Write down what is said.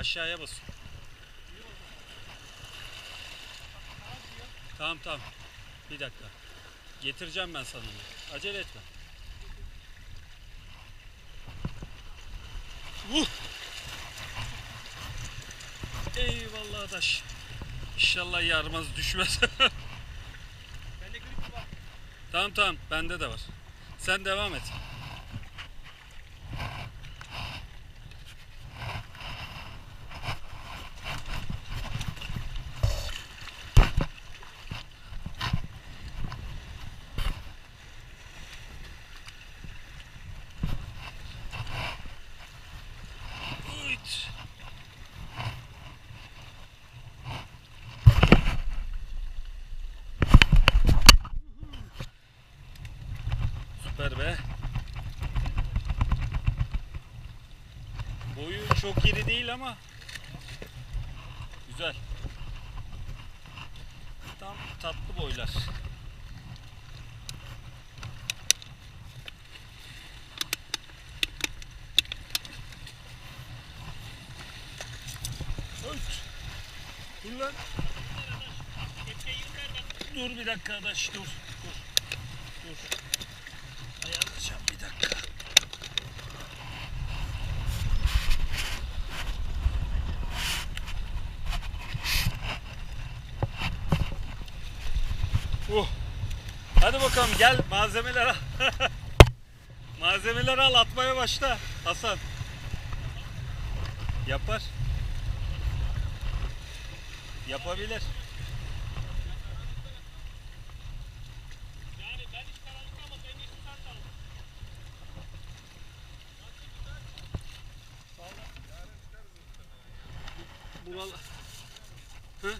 Aşağıya bas. Tamam tamam. Bir dakika. Getireceğim ben sana. Acele etme. Uh! Eyvallah adaş. İnşallah yarmaz düşmez. Bende grip var. tamam tamam bende de var. Sen devam et. Süper be. Boyu çok iri değil ama güzel. Tam tatlı boylar. Öt. Dur lan. Dur bir dakika adaş dur. Dur. Dur. Ayarlayacağım bir dakika. Uh. Hadi bakalım gel malzemeler al. malzemeler al atmaya başla Hasan. Yapar. Yapabilir. Buralar. Hı?